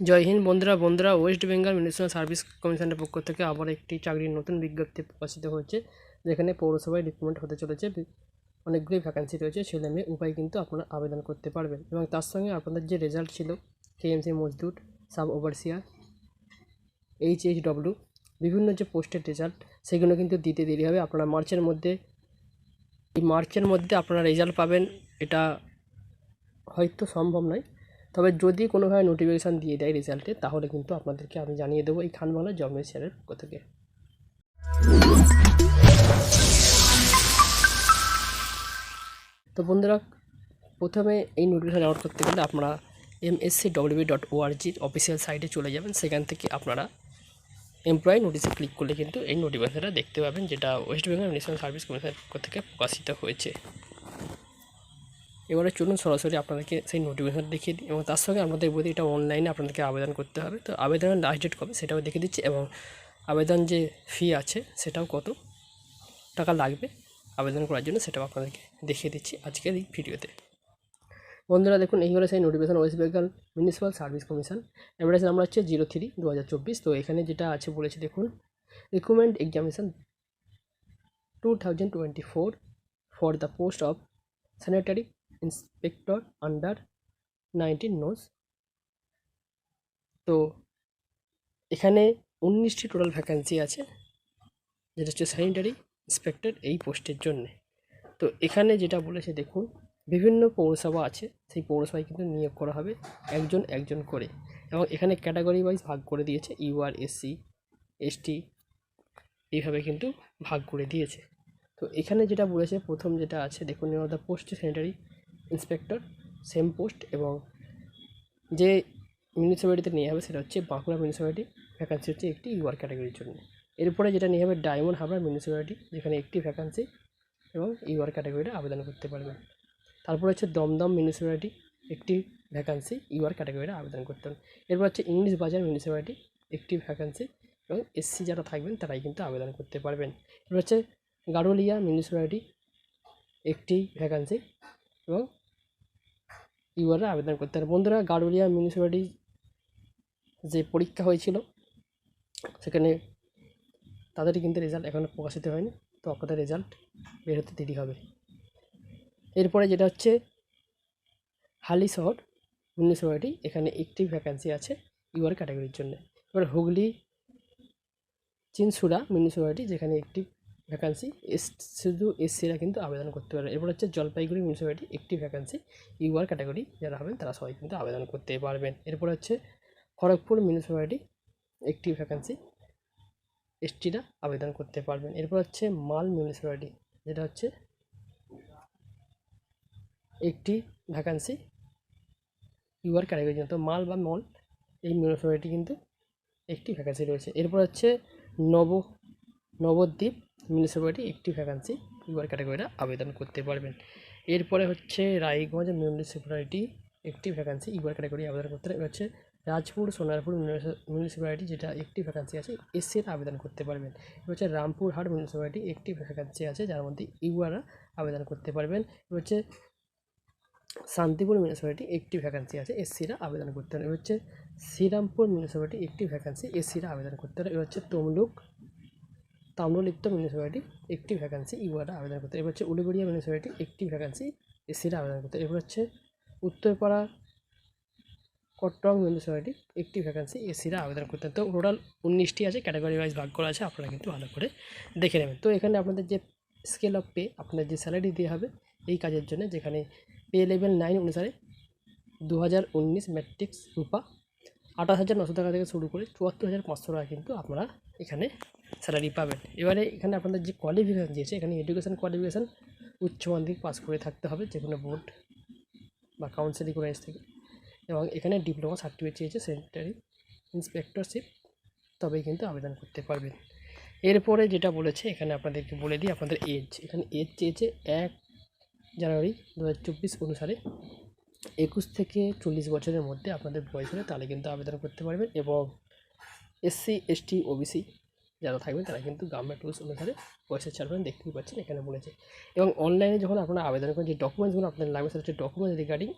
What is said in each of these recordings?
জয় হিন্দ, বন্ধুরা বন্ধুরা, West Bengal municipal service কমিশনের পক্ষ থেকে আবার একটি চাকরির নতুন বিজ্ঞপ্তি প্রকাশিত হয়েছে, যেখানে পৌরসভায় রিক্রুটমেন্ট হতে চলেছে। অনেকগুলি ভ্যাকান্সি রয়েছে ছেলে মেয়ে উপায় কিন্তু আপনারা আবেদন করতে পারবেন। এবং তার সঙ্গে আপনাদের যে রেজাল্ট ছিল কেএমসি মজদুর sub overseer H H W বিভিন্ন যে পোস্টের রেজাল্ট সেগুলো কিন্তু দিতে দেরি হবে। আপনারা মার্চের মধ্যে, এই মার্চের মধ্যে আপনারা রেজাল্ট পাবেন। এটা হয়তো সম্ভব নয়। তবে যদি কোনোভাবে নোটিফিকেশান দিয়ে দেয় রেজাল্টে তাহলে কিন্তু আপনাদেরকে আমি জানিয়ে দেবো এই খান বাংলা জব মেশিয়ারের পক্ষ থেকে। তো বন্ধুরা, প্রথমে এই নোটিফিকেশান ডাউনলোড করতে গেলে আপনারা এমএসসি ডব্লিউবি ডট ওআরজির অফিসিয়াল সাইটে চলে যাবেন। সেখান থেকে আপনারা এমপ্লয়ি নোটিশে ক্লিক করলে কিন্তু এই নোটিফিকেশানটা দেখতে পাবেন, যেটা ওয়েস্ট বেঙ্গল ন্যাশনাল সার্ভিস কমিশনের পক্ষ থেকে প্রকাশিত হয়েছে। এবারে চলুন সরাসরি আপনাদেরকে সেই নোটিফিকেশন দেখিয়ে দিই। এবং তার সঙ্গে আপনাদের বলি এটা অনলাইনে আপনাদেরকে আবেদন করতে হবে। তো আবেদনের লাস্ট ডেট কবে সেটাও দেখে দিচ্ছি এবং আবেদন যে ফি আছে সেটাও কত টাকা লাগবে আবেদন করার জন্য সেটাও আপনাদেরকে দেখিয়ে দিচ্ছি আজকের এই ভিডিওতে। বন্ধুরা দেখুন, এই হলো সেই notification West Bengal municipal service commission address number হচ্ছে জিরো থ্রি দু হাজার চব্বিশ। তো এখানে যেটা আছে বলেছে, দেখুন recruitment examination two thousand twenty four for the post of sanitary inspector under nineteen nos তো এখানে উনিশটি টোটাল ভ্যাকান্সি আছে, যেটা হচ্ছে স্যানিটারি ইন্সপেক্টর এই পোস্টের জন্যে। তো এখানে যেটা বলেছে, দেখুন, বিভিন্ন পৌরসভা আছে, সেই পৌরসভায় কিন্তু নিয়োগ করা হবে একজন একজন করে। এবং এখানে ক্যাটাগরি ওয়াইজ ভাগ করে দিয়েছে ইউআর এসসি এসটি এইভাবে কিন্তু ভাগ করে দিয়েছে। তো এখানে যেটা বলেছে, প্রথম যেটা আছে, দেখুন the post sanitary inspector same post এবং যে মিউনিসিপ্যালিটিতে নিয়ে হবে সেটা হচ্ছে বাঁকুড়া মিউনিসিপ্যালিটি ভ্যাকান্সি হচ্ছে একটি ইউআর ক্যাটাগরির জন্য। এরপরে যেটা নিয়ে হবে ডায়মন্ড হাবড়া মিউনিসিপ্যালিটি যেখানে একটি ভ্যাকান্সি এবং ইউআর ক্যাটাগরিটা আবেদন করতে পারবেন তারপর হচ্ছে দমদম মিউনিসিপ্যালিটি একটি ভ্যাকান্সি ইউআর ক্যাটাগরিটা আবেদন করতে হবে। এরপর হচ্ছে ইংলিশ বাজার মিউনিসিপ্যালিটি একটি ভ্যাকান্সি এবং এসসি যারা থাকবেন তারাই কিন্তু আবেদন করতে পারবেন। এরপর হচ্ছে গারুলিয়া মিউনিসিপ্যালিটি একটি ভ্যাকান্সি এবং ইউআররা আবেদন করতে পারে বন্ধুরা গারুলিয়া মিউনিসিপ্যালিটি যে পরীক্ষা হয়েছিল, সেখানে তাদেরই কিন্তু রেজাল্ট এখনও প্রকাশিত হয়নি। তো আপনাদের রেজাল্ট বের হতে দেরি হবে। এরপরে যেটা হচ্ছে, হালি শহর মিউনিসিপ্যালিটি এখানে একটি ভ্যাকান্সি আছে ইউআর ক্যাটাগরির জন্য। এবার হুগলি চিনসুরা মিউনিসিপ্যালিটি যেখানে একটি ভ্যাকান্সি এস শুধু এসসিরা কিন্তু আবেদন করতে পারবে এরপর হচ্ছে জলপাইগুড়ি মিউনিসিপ্যালিটি একটি ভ্যাকান্সি ইউআর ক্যাটাগরি যারা হবেন তারা সবাই কিন্তু আবেদন করতে পারবেন। এরপর হচ্ছে খড়গপুর মিউনিসিপ্যালিটি একটি ভ্যাকান্সি এসটিরা আবেদন করতে পারবেন। এরপর হচ্ছে মাল মিউনিসিপ্যালিটি যেটা হচ্ছে একটি ভ্যাকান্সি ইউআর ক্যাটাগরির জন্য তো মাল বা মল, এই মিউনিসিপ্যালিটি কিন্তু একটি ভ্যাকান্সি রয়েছে। এরপর হচ্ছে নব, নবদ্বীপ মিউনিসিপ্যালিটি একটি ভ্যাকান্সি ইউআর ক্যাটাগরিটা আবেদন করতে পারবেন। এরপরে হচ্ছে রায়গঞ্জ মিউনিসিপ্যালিটি একটি ভ্যাকান্সি ইউআর ক্যাটাগরি আবেদন করতে হচ্ছে রাজপুর, সোনারপুর মিউনিসিপ্যালিটি যেটা একটি ভ্যাকান্সি আছে এসসিরা আবেদন করতে পারবেন। এবার হচ্ছে রামপুরহাট মিউনিসিপ্যালিটি একটি ভ্যাকান্সি আছে, যার মধ্যে ইউআররা আবেদন করতে পারবেন। এবার হচ্ছে শান্তিপুর মিউনিসিপ্যালিটি একটি ভ্যাকান্সি আছে এসসিরা আবেদন করতে পারেন এবার হচ্ছে শ্রীরামপুর মিউনিসিপ্যালিটি একটি ভ্যাকান্সি এসসিরা আবেদন করতে পারে এবার হচ্ছে তমলুক তাম্রলিপ্ত মিউনিসিপ্যালিটি একটি ভ্যাকান্সি ইউআররা আবেদন করতে এবার হচ্ছে উলিগড়িয়া মিউনিসিপ্যালিটি একটি ভ্যাকান্সি এসসিরা আবেদন করতে এবার হচ্ছে উত্তরপাড়া কট্টং মিউনিসিপ্যালিটি একটি ভ্যাকান্সি এসিরা আবেদন করতে তো টোটাল উনিশটি আছে ক্যাটাগরি ওয়াইজ ভাগ করা আছে, আপনারা কিন্তু ভালো করে দেখে নেবেন। তো এখানে আপনাদের যে স্কেল অফ পে আপনাদের যে স্যালারি দেওয়া হবে, এই কাজের জন্য যেখানে পে লেভেল নাইন অনুসারে দু হাজার উনিশ ম্যাট্রিক্স রূপা আঠাশ হাজার নশো টাকা থেকে শুরু করে চুয়াত্তর হাজার পাঁচশো টাকা কিন্তু আপনারা এখানে স্যালারি পাবেন। এবারে এখানে আপনাদের যে কোয়ালিফিকেশান দিয়েছে, এখানে এডুকেশান কোয়ালিফিকেশান উচ্চ মাধ্যমিক পাস করে থাকতে হবে যে কোনো বোর্ড বা কাউন্সিলিং কলেজ থেকে। এবং এখানে ডিপ্লোমা সার্টিফিকেট চেয়েছে সেন্টারি ইন্সপেক্টরশিপ তবেই কিন্তু আবেদন করতে পারবেন। এরপরে যেটা বলেছে, এখানে আপনাদেরকে বলে দিই আপনাদের এজ এখানে এজ চেয়েছে এক জানুয়ারি দু হাজার চব্বিশ অনুসারে। একুশ থেকে চল্লিশ বছরের মধ্যে আপনাদের বয়স হলে তাহলে কিন্তু আবেদন করতে পারবেন এবং এসসি, এসটি, ওবিসি যারা থাকবেন, তারা কিন্তু গভর্নমেন্ট রুলস অনুসারে বয়সের ছাড়বেন দেখতেই পাচ্ছেন, এখানে বলেছে। এবং অনলাইনে যখন আপনারা আবেদন করেন, যে ডকুমেন্টসগুলো আপনাদের লাগবে, সেটা হচ্ছে documents regarding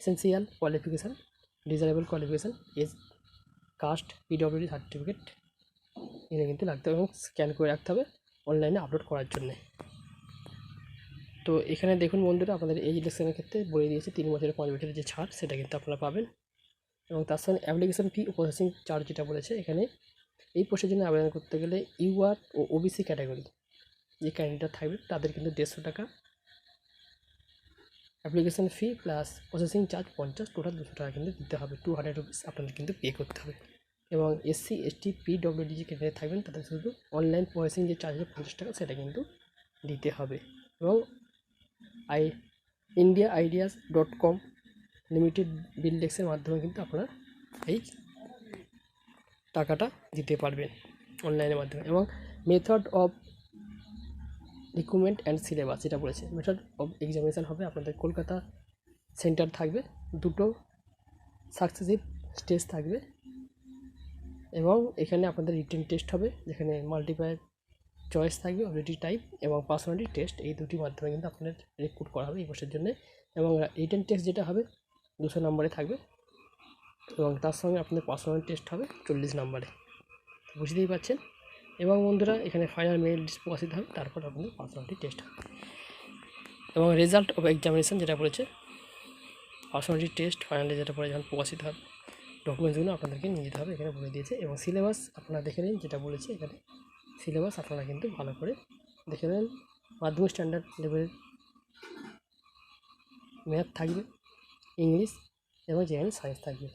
essential qualification desirable qualification age caste PWD certificate এখানে কিন্তু রাখতে হবে এবং স্ক্যান করে রাখতে হবে অনলাইনে আপলোড করার জন্যে। তো এখানে দেখুন বন্ধুরা, আপনাদের এই ইলেকশনের ক্ষেত্রে বলে দিয়েছে, তিন বছরের পাঁচ বছরের যে ছাড়, সেটা কিন্তু আপনারা পাবেন। এবং তার সঙ্গে অ্যাপ্লিকেশন ফি ও প্রসেসিং চার্জ যেটা বলেছে, এখানে এই পোস্টের জন্য আবেদন করতে গেলে ইউআর ও ওবিসি ক্যাটাগরি, যে ক্যান্ডিডেট থাকবে তাদের কিন্তু দেড়শো টাকা। Application fee plus processing charge পঞ্চাশ, টোটাল দুশো টাকা কিন্তু দিতে হবে। টু হান্ড্রেড রুপিস আপনাদের কিন্তু পে করতে হবে। এবং এসসি, এসটি, পিডব্লিউডি যে ক্যান্ডিডেট থাকবেন, তাদের শুধু অনলাইন প্রসেসিং যে চার্জ পঞ্চাশ টাকা, সেটা কিন্তু দিতে হবে। এবং I, India ideas dot com limited বিলডেক্সের মাধ্যমে কিন্তু আপনারা এই টাকাটা দিতে পারবেন অনলাইনের মাধ্যমে। এবং method of recruitment and syllabus যেটা বলেছে মেথড অফ এক্সামিনেশান হবে আপনাদের কলকাতা সেন্টার থাকবে, দুটো সাকসেসিভ স্টেজ থাকবে এবং এখানে আপনাদের রিটেন টেস্ট হবে, যেখানে মাল্টিপ্লাই চয়েস থাকবে অবজেক্টিভ টাইপ এবং পার্সোনালিটি টেস্ট এই দুটি মাধ্যমে কিন্তু আপনাদের রিক্রুট করা হবে এই কোর্সের জন্য। এবং রিটেন টেস্ট যেটা হবে দুশো নম্বরে থাকবে এবং তার সঙ্গে আপনাদের পার্সোনাল টেস্ট হবে চল্লিশ নম্বরে। বুঝতেই পারছেন? এবং বন্ধুরা, এখানে ফাইনাল মেরিট লিস্ট প্রকাশিত হবে, তারপর আপনাদের পার্সোনালিটি টেস্ট হবে। এবং রেজাল্ট অফ এক্সামিনেশন যেটা বলেছে পার্সোনালিটি টেস্ট ফাইনালি যেটা পরে যখন প্রকাশিত হবে ডকুমেন্টসগুলো আপনাদেরকে নিয়ে যেতে হবে, এখানে বলে দিয়েছে। এবং সিলেবাস আপনারা দেখে নিন, যেটা বলেছে এখানে। সিলেবাস আপনারা কিন্তু ভালো করে দেখে নেন। মাধ্যমিক স্ট্যান্ডার্ড লেভেলের ম্যাথ থাকবে। ইংলিশ এবং জেনারেল সায়েন্স থাকবে।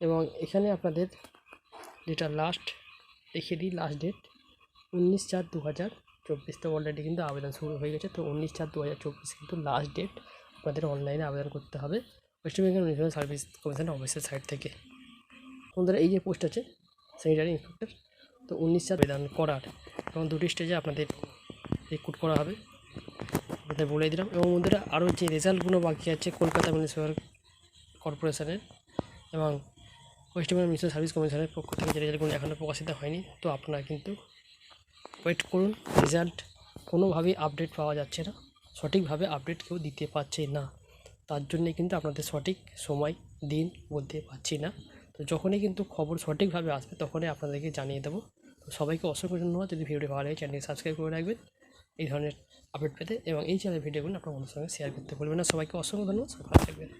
এবং এখানে আপনাদের যেটা লাস্ট দেখিয়ে দিই লাস্ট ডেট উনিশ চার দু হাজার চব্বিশ। তো অলরেডি কিন্তু আবেদন শুরু হয়ে গেছে। তো উনিশ চার দু হাজার চব্বিশ কিন্তু লাস্ট ডেট আপনাদের অনলাইনে আবেদন করতে হবে। West Bengal national service commission অফিসের সাইট থেকে। আপনাদের এই যে পোস্ট আছে স্যানিটারি ইন্সপেক্টর তো উনিশ চার আবেদন করার, এবং দুটি স্টেজে আপনাদের রিক্রুট করা হবে। আপনাদের বলে দিলাম। এবং বন্ধুরা, আরও যে রেজাল্টগুলো বাকি আছে কলকাতা মিউনিসিপ্যাল কর্পোরেশনের এবং ওয়েস্ট বেঙ্গল মিউনিসিপ্যাল সার্ভিস কমিশনের পক্ষ থেকে যে রেজাল্টগুলো এখনও প্রকাশিত হয়নি, তো আপনারা কিন্তু ওয়েট করুন, রেজাল্ট কোনোভাবেই আপডেট পাওয়া যাচ্ছে না, সঠিকভাবে আপডেট কেউ দিতে পারছে না। তার জন্যে কিন্তু আপনাদের সঠিক সময়, দিন বলতে পারছি না। তো যখনই কিন্তু খবর সঠিকভাবে আসবে, তখনই আপনাদেরকে জানিয়ে দেবো। তো সবাইকে অসংখ্য ধন্যবাদ। যদি ভিডিওটি ভালো লাগে, চ্যানেলটি সাবস্ক্রাইব করে রাখবেন। এই ধরনের আপডেট পেতে এবং এই চ্যানেলের ভিডিওগুলো আপনার বন্ধুর সঙ্গে শেয়ার করতে ভুলবেন না। সবাইকে অসংখ্য ধন্যবাদ। সবাই থাকবেন।